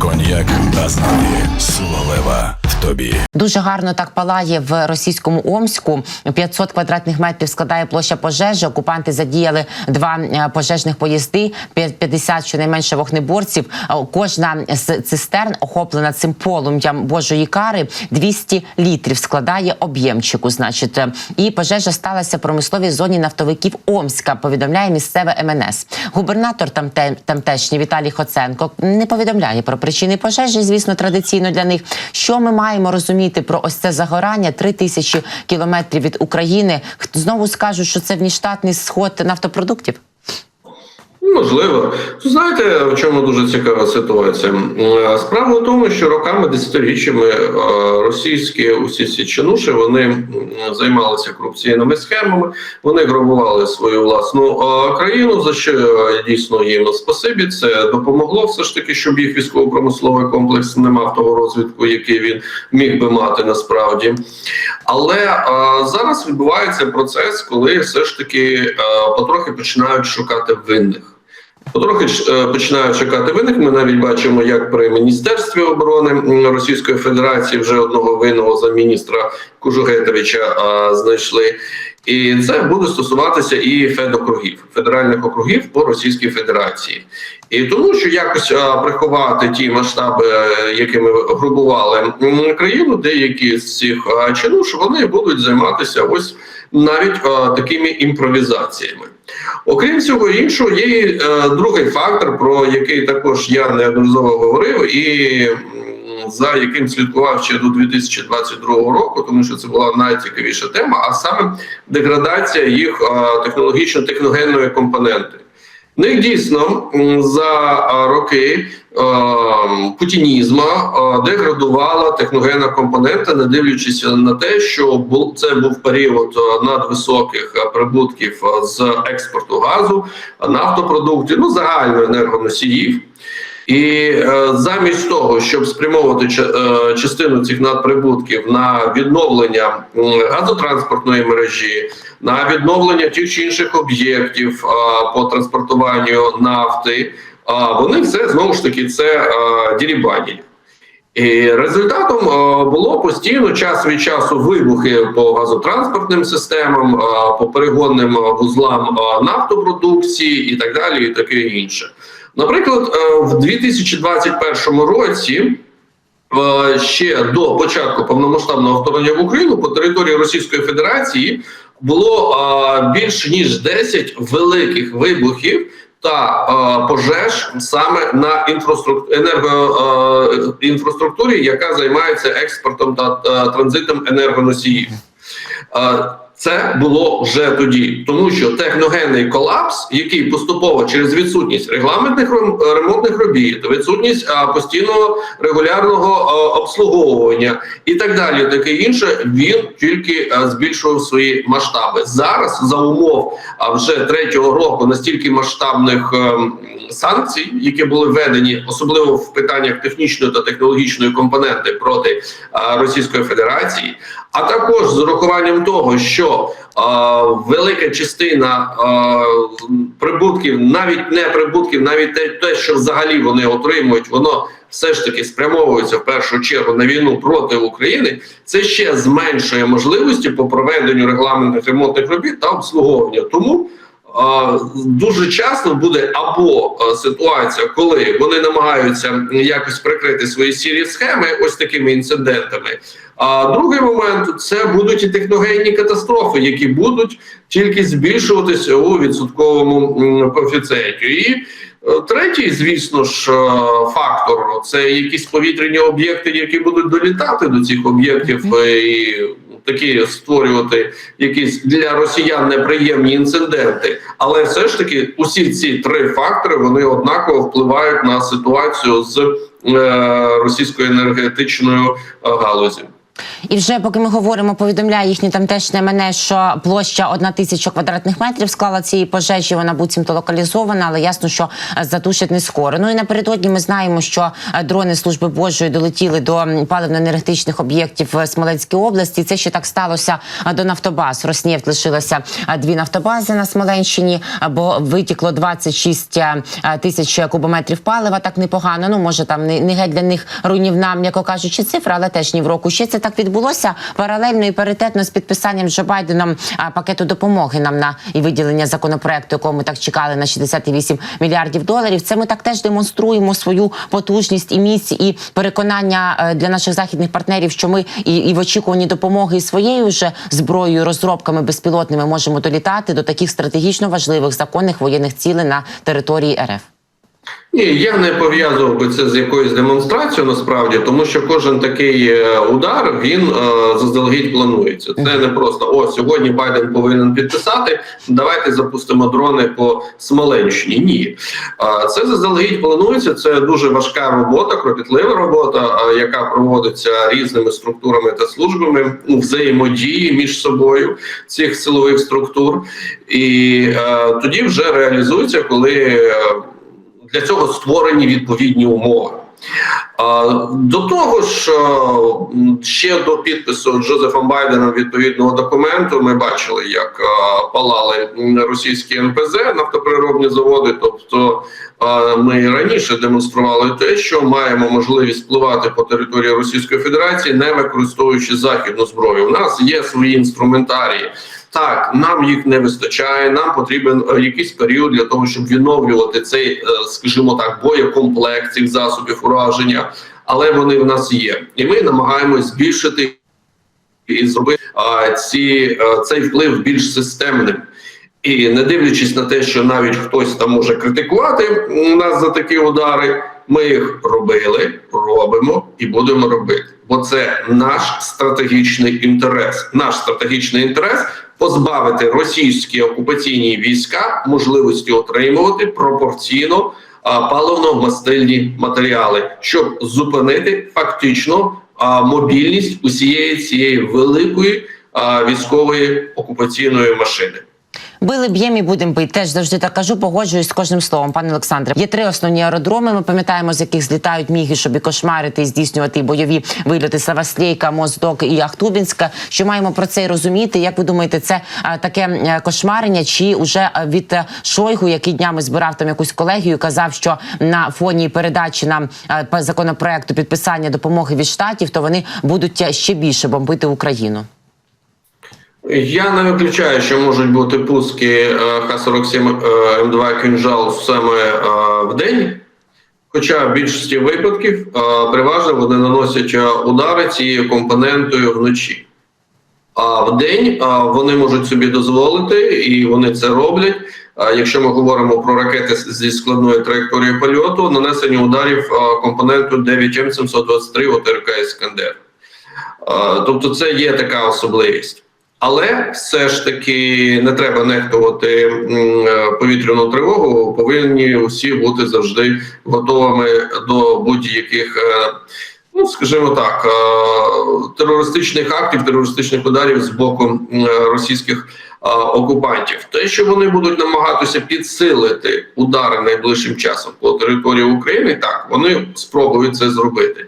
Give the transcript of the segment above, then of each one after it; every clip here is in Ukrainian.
México. Коньяк Азнаві Соловева в тобі. Дуже гарно так палає в російському Омську. 500 квадратних метрів складає площа пожежі. Окупанти задіяли два е, пожежних поїзди, п'я- 50 щонайменше вогнеборців. Е, Кожна з цистерн охоплена цим полум'ям божої кари. 200 літрів складає об'ємчику. Значить, Е, і пожежа сталася в промисловій зоні нафтовиків Омська. Повідомляє місцеве МНС. Губернатор тамте, тамтешній Віталій Хоценко не повідомляє про причини пожежі. Звісно, традиційно для них. Що ми маємо розуміти про ось це загорання? Три тисячі кілометрів від України. Знову скажуть, що це внештатний сход нафтопродуктів? Можливо, знаєте, в чому дуже цікава ситуація? Е, Справа в тому, що роками, десятиріччями е, російські усі ці чинуші вони займалися корупційними схемами, вони грабували свою власну е, країну. За що дійсно їм спасибі. Це допомогло все ж таки, щоб їх військово-промисловий комплекс не мав того розвитку, який він міг би мати насправді. Але зараз відбувається процес, коли все ж таки потрохи починають шукати винних. Потрохи е, починають чекати винних. Ми навіть бачимо, як при міністерстві оборони Російської Федерації вже одного винного за міністра Кужугетовича знайшли. І це буде стосуватися і федокругів, федеральних округів по Російській Федерації. І тому, що якось приховати ті масштаби, е, якими грубували країну, деякі з цих чинуш вони будуть займатися ось навіть такими імпровізаціями. Окрім цього іншого, є е, другий фактор, про який також я неодноразово говорив, і за яким слідкував ще до 2022 року, тому що це була найцікавіша тема, а саме деградація їх е, технологічно-техногенної компоненти. В них дійсно за роки е, путінізму е, деградувала техногенна компонента, не дивлячись на те, що це був період е, надвисоких е, прибутків з експорту газу, нафтопродуктів, ну загально енергоносіїв. І замість того, щоб спрямовувати ча- частину цих надприбутків на відновлення газотранспортної мережі, на відновлення тих чи інших об'єктів по транспортуванню нафти, а, вони все знову ж таки це а, дірібаніль. І результатом е, було постійно час від часу вибухи по газотранспортним системам, е, по перегонним е, вузлам е, нафтопродукції і так далі, і таке інше. Наприклад, е, в 2021 році. е, Ще до початку повномасштабного вторгнення в Україну по території Російської Федерації було е, більш ніж 10 великих вибухів та е, пожеж саме на інфраструктурі енерго, е, інфраструктурі, яка займається експортом та е, транзитом енергоносіїв. Е, Це було вже тоді, тому що техногенний колапс, який поступово через відсутність регламентних рем- ремонтних робіт, відсутність постійного регулярного обслуговування і так далі, таке інше, він тільки збільшував свої масштаби. Зараз за умов вже третього року настільки масштабних ем, санкцій, які були введені, особливо в питаннях технічної та технологічної компоненти проти а, Російської Федерації, а також з урахуванням того, що а, велика частина а, прибутків, навіть не прибутків, навіть те, те, що взагалі вони отримують, воно все ж таки спрямовується в першу чергу на війну проти України. Це ще зменшує можливості по проведенню регламентних ремонтних робіт та обслуговування. Тому дуже часто буде або ситуація, коли вони намагаються якось прикрити свої сірі схеми ось такими інцидентами. А другий момент це будуть і техногенні катастрофи, які будуть тільки збільшуватися у відсотковому коефіцієнті. І е, третій, звісно ж, е, фактор це якісь повітряні об'єкти, які будуть долітати до цих об'єктів е, і такі створювати якісь для росіян неприємні інциденти. Але все ж таки, усі ці три фактори вони однаково впливають на ситуацію з е, російською енергетичною галузі. галузю. І вже поки ми говоримо, повідомляє їхнє тамтешне мене, що площа одна тисяча квадратних метрів склала цієї пожежі. Вона буцімто локалізована, але ясно, що е, затушить не скоро. Ну і напередодні ми знаємо, що е, дрони служби Божої долетіли до паливно-енергетичних об'єктів в Смоленській області. Це ще так сталося е, до Нафтобаз. Роснефть лишилося е, дві нафтобази на Смоленщині, е, бо витікло 26 е, тисяч кубометрів палива. Так непогано. Ну може там не, не геть для них руйнівна, м'яко кажучи, цифра, але теж ні в року. Ще це так відбулося паралельно і паритетно з підписанням Джо Байденом пакету допомоги нам на і виділення законопроекту, якого ми так чекали на 68 мільярдів доларів. Це ми так теж демонструємо свою потужність і міць і переконання е, для наших західних партнерів, що ми і, і в очікуванні допомоги і своєю вже зброєю, розробками безпілотними можемо долітати до таких стратегічно важливих законних воєнних цілей на території РФ. Ні, я не пов'язував би це з якоюсь демонстрацією насправді, тому що кожен такий е, удар він е, заздалегідь планується. Це не просто о сьогодні Байден повинен підписати. Давайте запустимо дрони по Смоленщині. Ні, Е, це заздалегідь планується. Це дуже важка робота, кропітлива робота, е, яка проводиться різними структурами та службами у взаємодії між собою цих силових структур, і е, тоді вже реалізується, коли. Для цього створені відповідні умови. До того ж, ще до підпису Джозефом Байденом відповідного документу ми бачили, як палали російські НПЗ нафтопереробні заводи. Тобто ми раніше демонстрували те, що маємо можливість впливати по території Російської Федерації, не використовуючи західну зброю. У нас є свої інструментарії. Так, нам їх не вистачає. Нам потрібен е, якийсь період для того, щоб відновлювати цей, е, скажімо так, боєкомплект цих засобів ураження, але вони в нас є, і ми намагаємось збільшити і зробити ці, а, цей вплив більш системним. І не дивлячись на те, що навіть хтось там може критикувати нас за такі удари, ми їх робили, робимо і будемо робити. Бо це наш стратегічний інтерес. Наш стратегічний інтерес позбавити російські окупаційні війська можливості отримувати пропорційно паливно-мастильні матеріали, щоб зупинити фактично мобільність усієї цієї великої військової окупаційної машини. Били б'єм і будемо бити. Теж завжди так кажу, погоджуюсь з кожним словом, пане Олександре. Є три основні аеродроми. Ми пам'ятаємо, з яких злітають міги, щоб і кошмарити і здійснювати бойові вильоти Саваслейка, Моздок і Ахтубінська. Що маємо про це й розуміти? Як ви думаєте, це а, таке е, кошмарення? Чи уже а, від е, Шойгу, який днями збирав там якусь колегію, казав, що на фоні передачі нам е, законопроекту підписання допомоги від штатів, то вони будуть е, ще більше бомбити Україну? Я не виключаю, що можуть бути пуски е, Х-47 е, М2 «Кінжал» саме е, в день. Хоча в більшості випадків переважно вони наносять удари цією компонентою вночі. А в день вони можуть собі дозволити, і вони це роблять. Якщо ми говоримо про ракети зі складною траєкторією польоту, нанесення ударів компоненту 9М723 ОТРК Іскандер. Тобто, це є така особливість. Але все ж таки не треба нехтувати е, повітряну тривогу. Повинні усі бути завжди готовими до будь-яких, е, ну скажімо так, е, терористичних актів, терористичних ударів з боку російських окупантів. Те, що вони будуть намагатися підсилити удари найближчим часом по території України, так вони спробують це зробити.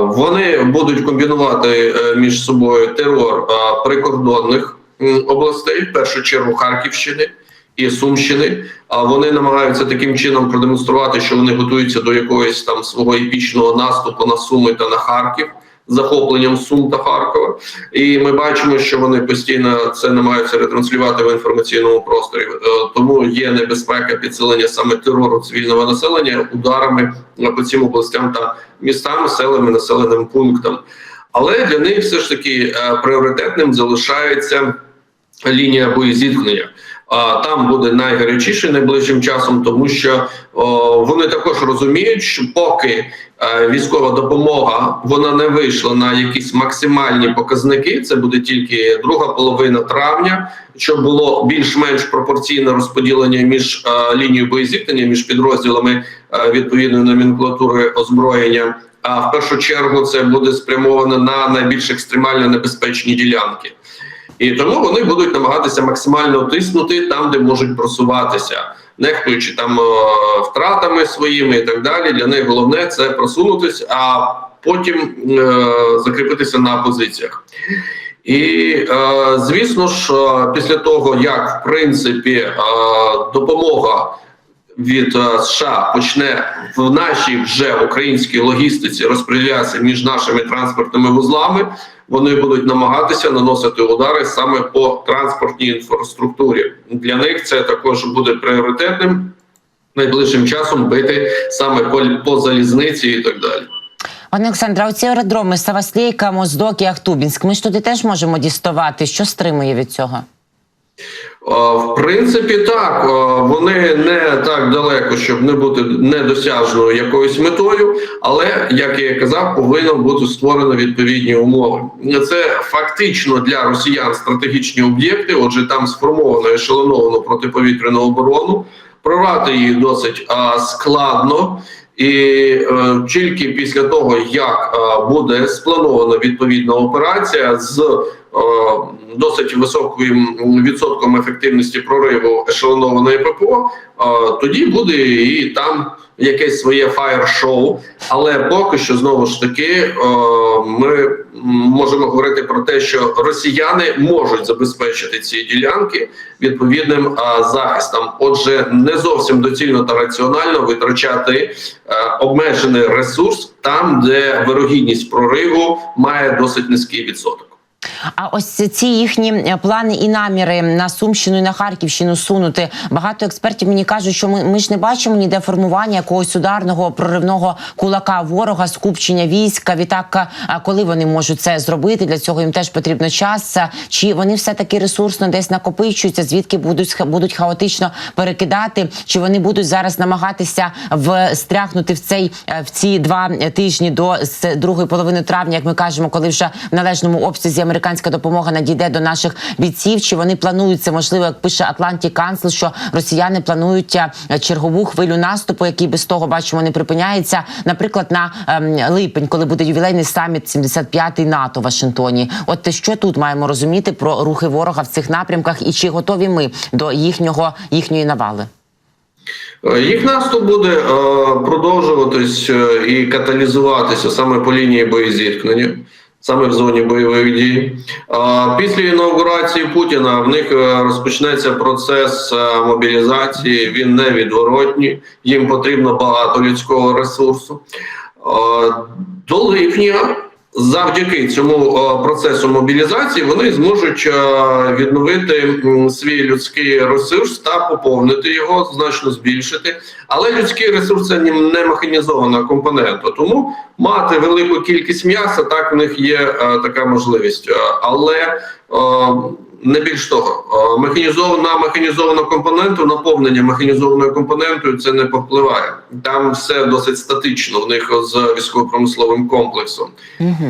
Вони будуть комбінувати е, між собою терор прикордонних областей, в першу чергу Харківщини і Сумщини. А вони намагаються таким чином продемонструвати, що вони готуються до якогось там свого епічного наступу на Суми та на Харків. Захопленням Сум та Харкова, і ми бачимо, що вони постійно це намагаються ретранслювати в інформаційному просторі. Е, Тому є небезпека підсилення саме терору цивільного населення ударами по цим областям та містам, селами, населеним пунктам. Але для них все ж таки е, пріоритетним залишається лінія боєзіткнення. Там буде найгарячіше найближчим часом, тому що вони також розуміють, що поки е, військова допомога вона не вийшла на якісь максимальні показники, це буде тільки друга половина травня, щоб було більш-менш пропорційне розподілення між е, лінією боєзіткнення, між підрозділами е, відповідної номенклатури озброєння а в першу чергу це буде спрямовано на найбільш екстремально небезпечні ділянки. І тому вони будуть намагатися максимально тиснути там, де можуть просуватися, нехтуючи там е, втратами своїми і так далі. Для них головне це просунутися, а потім е, закріпитися на позиціях. І е, звісно ж, е, після того як в принципі е, допомога від е, США почне в нашій вже українській логістиці розподілятися між нашими транспортними вузлами, вони будуть намагатися наносити удари саме по транспортній інфраструктурі. Для них це також буде пріоритетним найближчим часом бити саме по, по залізниці і так далі. Пане Олександре, оці аеродроми Саваслійка, Моздок і Ахтубінськ. Ми ж туди теж можемо діставати. Що стримує від цього? Е, В принципі, так е, вони не так далеко, щоб не бути недосяжною якоюсь метою, але як я казав, повинно бути створено відповідні умови. Це фактично для росіян стратегічні об'єкти. Отже, там сформовано ешелоновану протиповітряну оборону. Прорвати її досить а, складно. І е, тільки після того, як е, буде спланована відповідна операція з е, досить високим відсотком ефективності прориву ешелонованої ППО, е, тоді буде і там якесь своє фаєр-шоу. Але поки що знову ж таки е, ми можемо говорити про те, що росіяни можуть забезпечити ці ділянки відповідним е, захистом. Отже, не зовсім доцільно та раціонально витрачати е, обмежений ресурс там, де вирогідність прориву має досить низький відсоток. А ось ці їхні е, плани і наміри на Сумщину і на Харківщину сунути. Багато експертів мені кажуть, що ми, ми ж не бачимо ніде формування якогось ударного проривного кулака ворога, скупчення війська. Відтак, а коли вони можуть це зробити? Для цього їм теж потрібно час. Чи вони все таки ресурсно десь накопичуються? Звідки будуть будуть хаотично перекидати? Чи вони будуть зараз намагатися встряхнути в цей е, в ці два тижні до другої половини травня, як ми кажемо, коли вже в належному обсязі американська допомога надійде до наших бійців? Чи вони планують це можливо, як пише Атланті Канцл, що росіяни планують е, чергову хвилю наступу, який без того бачимо не припиняється, наприклад, на ем, липень, коли буде ювілейний саміт 75-й НАТО в Вашингтоні. От те, що тут маємо розуміти про рухи ворога в цих напрямках, і чи готові ми до їхнього їхньої навали? Е, Їх наступ буде е, продовжуватись і каталізуватися саме по лінії боєзіткнення, саме в зоні бойових дій. Після інаугурації Путіна в них е, розпочнеться процес е, мобілізації. Він невідворотній, їм потрібно багато людського ресурсу. До липня Завдяки цьому е, процесу мобілізації вони зможуть е, відновити свій людський ресурс та поповнити його, значно збільшити. Але людський ресурс це не механізована компонента. Тому мати велику кількість м'яса так в них є е, така можливість. Але не більш того, е, механізована механізовану компоненту, наповнення механізованою компонентою це не повпливає. Там все досить статично в них з військово-промисловим комплексом.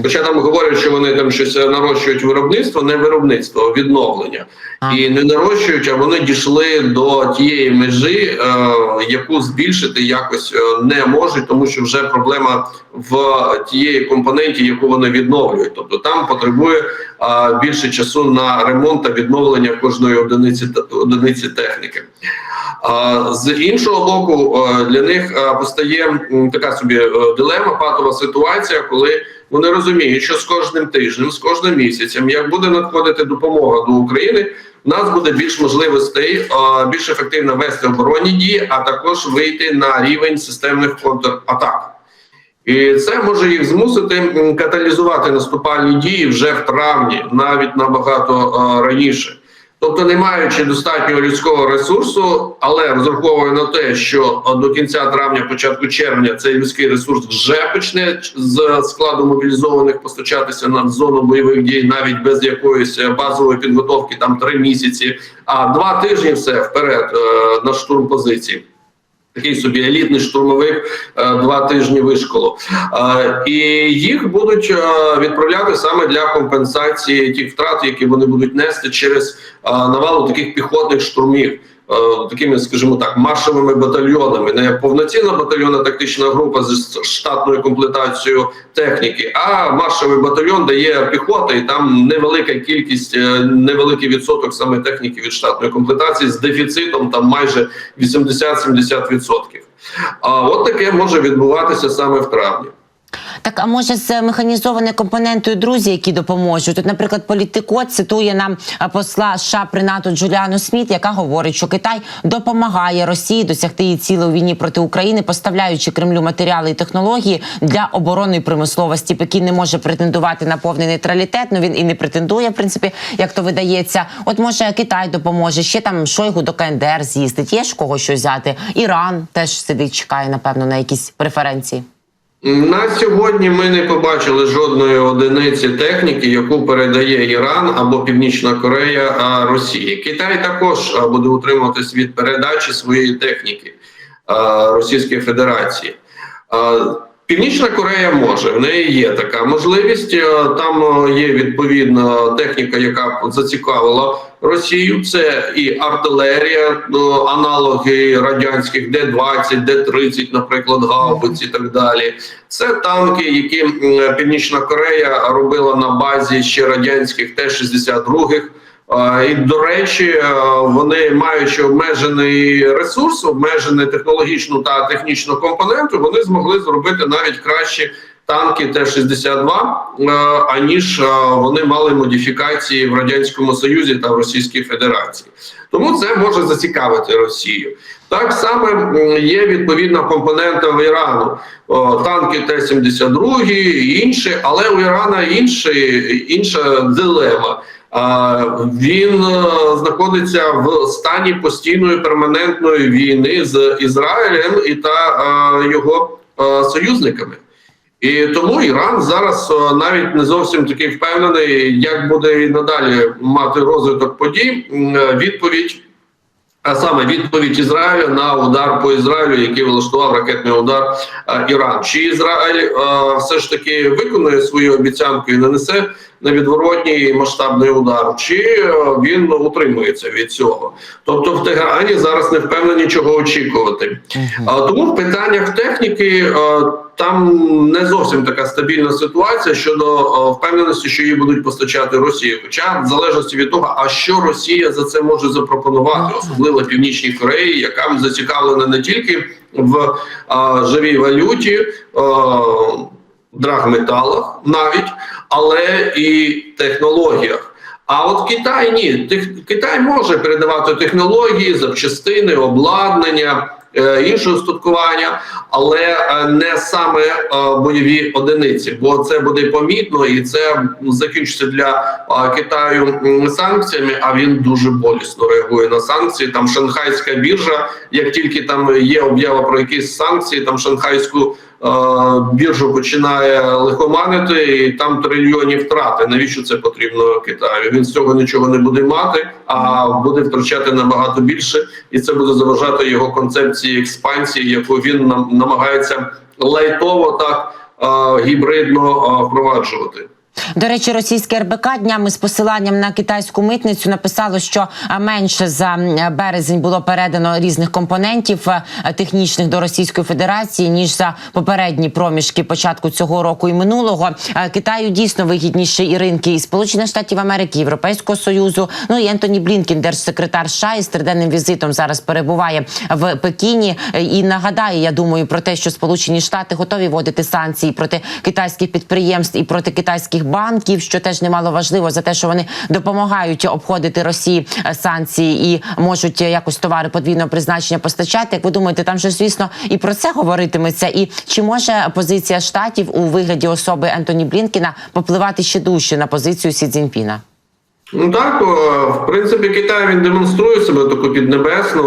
Хоча там говорять, що вони там щось нарощують виробництво, не виробництво, а відновлення. А. І не нарощують, а вони дійшли до тієї межі, е, яку збільшити якось е, не можуть, тому що вже проблема в тієї компоненті, яку вони відновлюють. Тобто там потребує е, більше часу на ремонт та відновлення кожної одиниці одиниці техніки. З іншого боку, е, для них е, постає така собі е, дилема, патова ситуація, коли вони розуміють, що з кожним тижнем, з кожним місяцем, як буде надходити допомога до України, в нас буде більш можливостей більш ефективно вести оборонні дії, а також вийти на рівень системних контратак. І це може їх змусити каталізувати наступальні дії вже в травні, навіть набагато е, раніше. Тобто, не маючи достатнього людського ресурсу, але розраховує на те, що е, до кінця травня, початку червня, цей людський ресурс вже почне з складу мобілізованих постачатися на зону бойових дій, навіть без якоїсь е, базової підготовки, там три місяці, а два тижні все вперед на штурм позиції. Такий собі елітний штурмовик е, два тижні вишколу. Е, І їх будуть е, відправляти саме для компенсації тих втрат, які вони будуть нести через навалу таких піхотних штурмів. Е, такими, скажімо так, маршовими батальйонами, не повноцінна батальйонна тактична група з штатною комплектацією техніки, а маршовий батальйон, де є піхота, і там невелика кількість, е, невеликий відсоток саме техніки від штатної комплектації з дефіцитом там майже 80-70%. А от таке може відбуватися саме в травні. Так, а може з механізованою компонентою друзі, які допоможуть? Тут, наприклад, політико цитує нам посла США при НАТО Джуліану Сміт, яка говорить, що Китай допомагає Росії досягти її цілей у війні проти України, поставляючи Кремлю матеріали і технології для оборонної промисловості. Пекін не може претендувати на повний нейтралітет. Ну він і не претендує, в принципі, як то видається. От може Китай допоможе. Ще там Шойгу до КНДР з'їздить. Є ж кого щось взяти. Іран теж сидить, чекає, напевно, на якісь преференції. На сьогодні ми не побачили жодної одиниці техніки, яку передає Іран або Північна Корея Росії. Китай також буде утримуватись від передачі своєї техніки Російської Федерації. Північна Корея може, в неї є така можливість. Е, Там е, є відповідна техніка, яка зацікавила Росію. Це і артилерія, ну, аналоги радянських Д-20, Д-30, наприклад, гаубиць і так далі. Це танки, які Північна Корея робила на базі ще радянських Т-62. І до речі, е, вони маючи обмежений ресурс, обмежену технологічну та технічну компоненту, вони змогли зробити навіть кращі танки Т-62, е, аніж е, вони мали модифікації в радянському Союзі та в Російській Федерації. Тому це може зацікавити Росію. Так само є відповідна компонента в Ірану, танки Т-72 і інші, але у Ірана інший, інша дилема. Він е, знаходиться в стані постійної перманентної війни з Ізраїлем і та е, його е, союзниками. І тому Іран зараз навіть не зовсім такий впевнений, як буде і надалі мати розвиток подій. Відповідь, а саме відповідь Ізраїля на удар по Ізраїлю, який влаштував ракетний удар Іран. Чи Ізраїль все ж таки виконує свою обіцянку і нанесе невідворотній масштабний удар, чи е, він утримується від цього? Тобто в Тегерані зараз не впевнені чого очікувати. А, Тому в питаннях техніки е, там не зовсім така стабільна ситуація щодо е, впевненості, що її будуть постачати Росії. Хоча в залежності від того, а що Росія за це може запропонувати, особливо Північній Кореї, яка зацікавлена не тільки в е, живій валюті. Драгметалах навіть, але і технологіях. А от Китай ні. Тех- Китай може передавати технології, запчастини, обладнання, е, інше устаткування, але е, не саме е, бойові одиниці, бо це буде помітно і це закінчиться для Китаю санкціями. А він дуже болісно реагує на санкції. Там шанхайська біржа, як тільки там є об'ява про якісь санкції, там шанхайську біржу починає лихоманити, і там трильйонні втрати. Навіщо це потрібно Китаю? Він з цього нічого не буде мати, а буде втрачати набагато більше, і це буде заважати його концепції експансії, яку він нам намагається лайтово так е, гібридно е, впроваджувати. До речі, російське РБК днями з посиланням на китайську митницю написало, що менше за березень було передано різних компонентів технічних до Російської Федерації ніж за попередні проміжки початку цього року і минулого. Китаю дійсно вигідніші і ринки і Сполучених Штатів Америки, і Європейського союзу. Ну і Ентоні Блінкін, держсекретар США, із триденним візитом зараз перебуває в Пекіні. Е, І нагадає, я думаю, про те, що Сполучені Штати готові вводити санкції проти китайських підприємств і проти китайських банків, що теж немало важливо за те, що вони допомагають обходити Росії е, санкції і можуть е, якось товари подвійного призначення постачати. Як ви думаєте, там же звісно і про це говоритиметься? І чи може позиція штатів у вигляді особи Ентоні Блінкіна попливати ще дужче на позицію Сі Цзіньпіна? Ну так, в принципі, Китай він демонструє себе таку піднебесну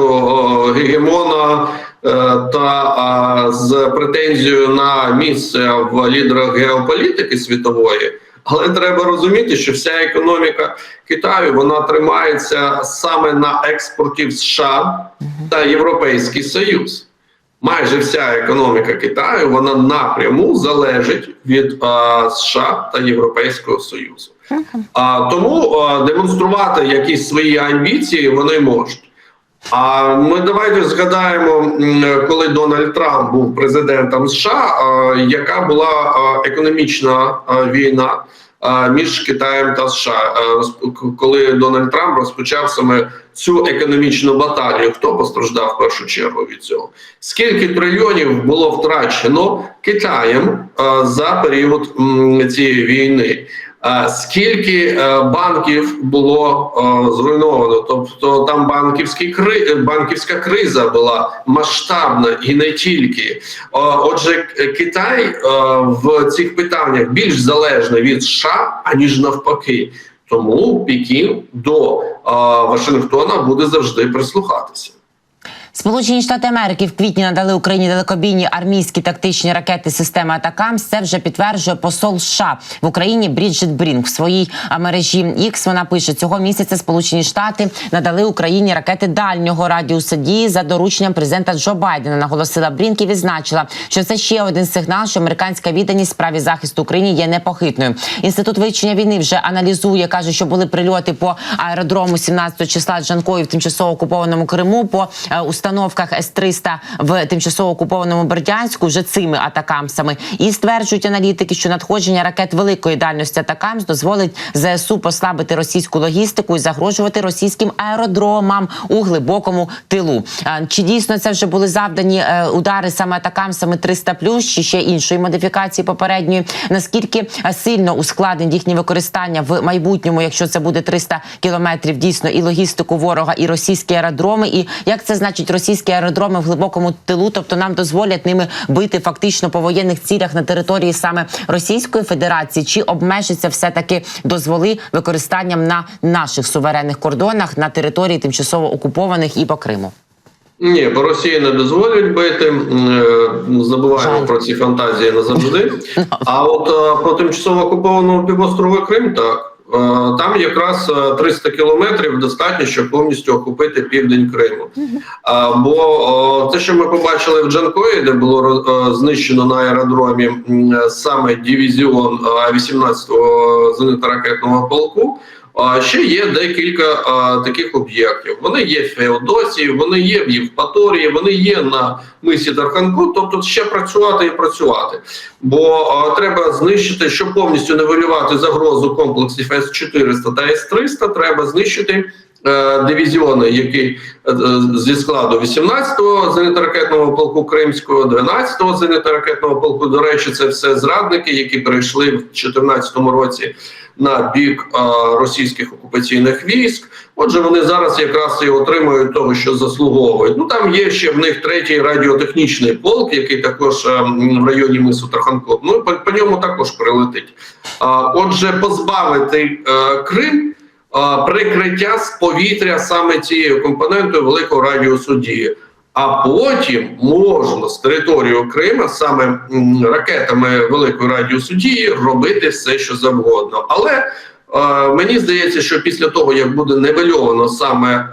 гегемона е, та з претензією на місце в лідерах геополітики світової. Але треба розуміти, що вся економіка Китаю вона тримається саме на експорті в США та Європейський Союз. Майже вся економіка Китаю вона напряму залежить від а, США та Європейського Союзу. А, тому а, демонструвати якісь свої амбіції вони можуть. А ми давайте згадаємо, коли Дональд Трамп був президентом США, яка була економічна війна між Китаєм та США. Коли Дональд Трамп розпочав саме цю економічну баталію, хто постраждав в першу чергу від цього? Скільки трильйонів було втрачено Китаєм за період цієї війни? Е, Скільки е, банків було е, зруйновано? Тобто там банківські кри... банківська криза була масштабна і не тільки. Е, Отже, Китай е, в цих питаннях більш залежний від США, аніж навпаки. Тому Пекін до е, Вашингтона буде завжди прислухатися. Сполучені Штати Америки в квітні надали Україні далекобійні армійські тактичні ракети системи Атакамс. Це вже підтверджує посол США в Україні Бріджит Брінг в своїй мережі X Вона пише цього місяця. Сполучені Штати надали Україні ракети дальнього радіусу дії за дорученням президента Джо Байдена. Наголосила Брінк і відзначила, що це ще один сигнал, що американська відданість справі захисту України є непохитною. Інститут вивчення війни вже аналізує, каже, що були прильоти по аеродрому 17 числа Джанкої в тимчасово окупованому Криму. по е, установках С-300 в тимчасово окупованому Бердянську вже цими атакамсами. І стверджують аналітики, що надходження ракет великої дальності атакамс дозволить ЗСУ послабити російську логістику і загрожувати російським аеродромам у глибокому тилу. Чи дійсно це вже були завдані е, удари саме атакамсами 300+, чи ще іншої модифікації попередньої? Наскільки е, сильно ускладнить їхнє використання в майбутньому, якщо це буде 300 кілометрів, дійсно і логістику ворога, і російські аеродроми, і як це значить російські аеродроми в глибокому тилу, тобто нам дозволять ними бити фактично по воєнних цілях на території саме Російської Федерації, чи обмежиться все таки дозволи використанням на наших суверенних кордонах на території тимчасово окупованих і по Криму? Ні, по Росії не дозволять бити. Е, Забуваємо про ці фантазії назавжди. А от е, по тимчасово окупованому півострову Крим так. Е, Там якраз е, 300 кілометрів достатньо, щоб повністю охопити південь Криму. А, Бо те, що ми побачили в Джанкої, де було е, знищено на аеродромі е, саме дивізіон е, 18-го зенитно-ракетного полку. А ще є декілька таких об'єктів. Вони є в Феодосії, вони є в Євпаторії, вони є на мисі Дарханку. Тобто ще працювати і працювати. Бо треба знищити, щоб повністю нивелювати загрозу комплексів С-400 та С-300, треба знищити. Е, Дивізіони, які е, е, зі складу 18-го зенітно-ракетного полку Кримського, 12-го зенітно-ракетного полку. До речі, це все зрадники, які перейшли в 2014 році на бік російських окупаційних військ. Отже, вони зараз якраз і отримують того, що заслуговують. Ну там є ще в них третій радіотехнічний полк, який також в районі мису Тарханков. Ну по, по ньому також прилетить. Отже, позбавити Крим. Прикриття з повітря саме цією компонентою великого радіусу дії. А потім можна з території Крима саме ракетами великої радіусу дії робити все, що завгодно. Але е, мені здається, що після того, як буде нивельовано саме е,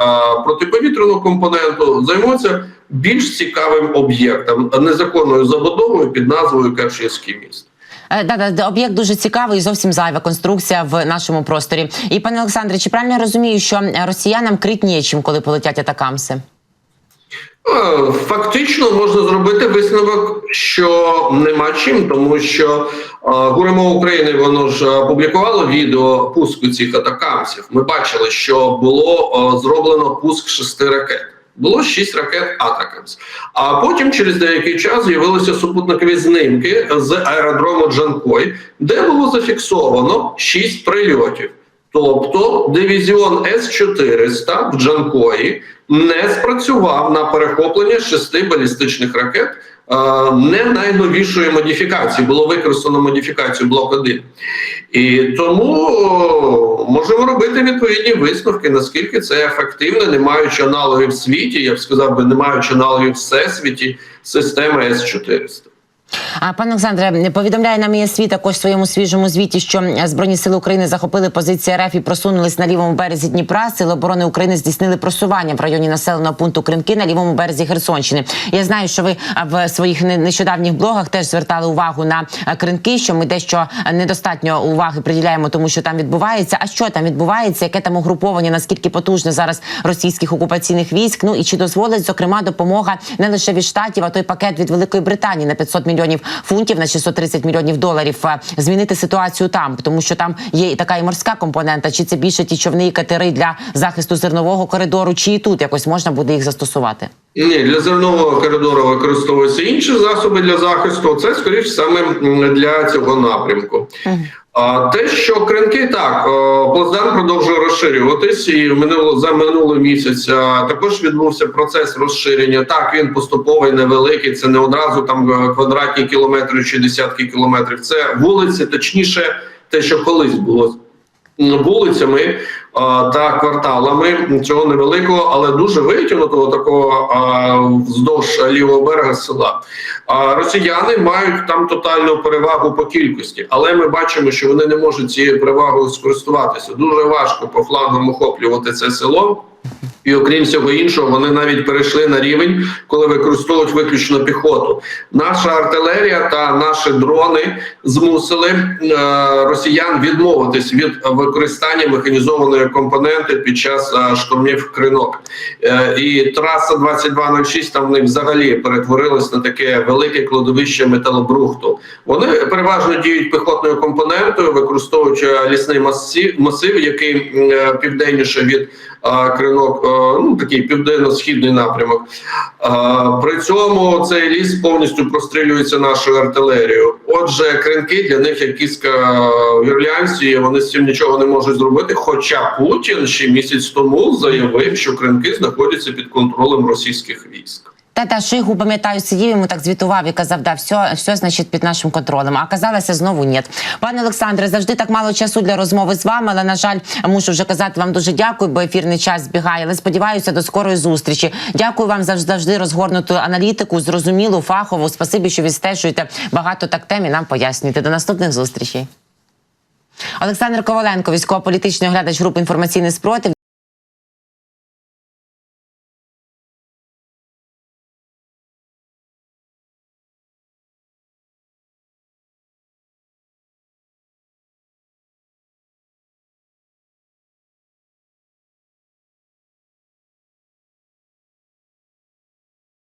протиповітряну компоненту, займуться більш цікавим об'єктом незаконною забудовою під назвою Керченський міст. Е, Да, да, об'єкт дуже цікавий і зовсім зайва конструкція в нашому просторі. І пане Олександре, чи правильно я розумію, що е, росіянам крить нічим, коли полетять атакамси? Е, Фактично можна зробити висновок, що нема чим, тому що Гуримо України воно ж опублікувало відео пуску цих атакамсів. Ми бачили, що було зроблено пуск шести ракет. Було шість ракет Атакамс. А потім через деякий час з'явилися супутникові знимки з аеродрому Джанкой, де було зафіксовано шість прильотів. Тобто дивізіон С-400 в Джанкої не спрацював на перехоплення шести балістичних ракет не найновішої модифікації. Було використано модифікацію блок 1 І тому можемо робити відповідні висновки, наскільки це ефективно, не маючи аналогів в світі, я б сказав би, не маючи аналогів в всесвіті, система С-400. А пане Олександре, повідомляє нам ЄСВІ також в своєму свіжому звіті, що е, збройні сили України захопили позиції РФ і просунулись на лівому березі Дніпра. Сили оборони України здійснили просування в районі населеного пункту Кринки на лівому березі Херсонщини. Я знаю, що ви в своїх не- нещодавніх блогах теж звертали увагу на е, Кринки, що ми дещо е, недостатньо уваги приділяємо, тому що там відбувається. А що там відбувається? Яке там угруповання? Наскільки потужне зараз російських окупаційних військ? Ну і чи дозволить зокрема допомога не лише від штатів, а той пакет від Великої Британії на 500 мільйонів фунтів на 630 мільйонів доларів е, змінити ситуацію там, тому що там є і така і морська компонента. Чи це більше ті човни і катери для захисту зернового коридору, чи і тут якось можна буде їх застосувати? Ні, для зернового коридору використовуються інші засоби для захисту. Це скоріш саме для цього напрямку. Те, що кринки так, плацдарм продовжує розширюватись, і минуло за минулий місяць також відбувся процес розширення. Так, він поступовий, невеликий. Це не одразу там е, квадратні кілометри чи десятки кілометрів. Це вулиці, точніше, те, що колись було вулицями та кварталами цього невеликого, але дуже витягнутого такого вздовж лівого берега села. Росіяни мають там тотальну перевагу по кількості, але ми бачимо, що вони не можуть цією перевагою скористуватися. Дуже важко по флангам охоплювати це село. І окрім всього іншого, вони навіть перейшли на рівень, коли використовують виключно піхоту. Наша артилерія та наші дрони змусили е, росіян відмовитись від використання механізованої компоненти під час е, штурмів кринок. Е, і траса 2206 там в них взагалі перетворилась на таке велике кладовище металобрухту. Вони переважно діють піхотною компонентою, використовуючи лісний масив, масив який е, південніше від а, кринок, а, ну такий південно-східний напрямок. При цьому цей ліс повністю прострілюється нашою артилерією. Отже, кринки для них як кіска в Ірлянці, вони з цим нічого не можуть зробити. Хоча Путін ще місяць тому заявив, що кринки знаходяться під контролем російських військ. Та та Шойгу, пам'ятаю, сидів йому так звітував і казав, да, все, все значить під нашим контролем. А казалося знову ні. Пане Олександре, завжди так мало часу для розмови з вами, але на жаль, мушу вже казати вам дуже дякую, бо ефірний час збігає. Але сподіваюся до скорої зустрічі. Дякую вам завжди завжди розгорнуту аналітику, зрозумілу, фахову. Спасибі, що відстежуєте багато так тем і нам пояснюєте. До наступних зустрічей. Олександр Коваленко, військово-політичний оглядач групи інформаційний спротив.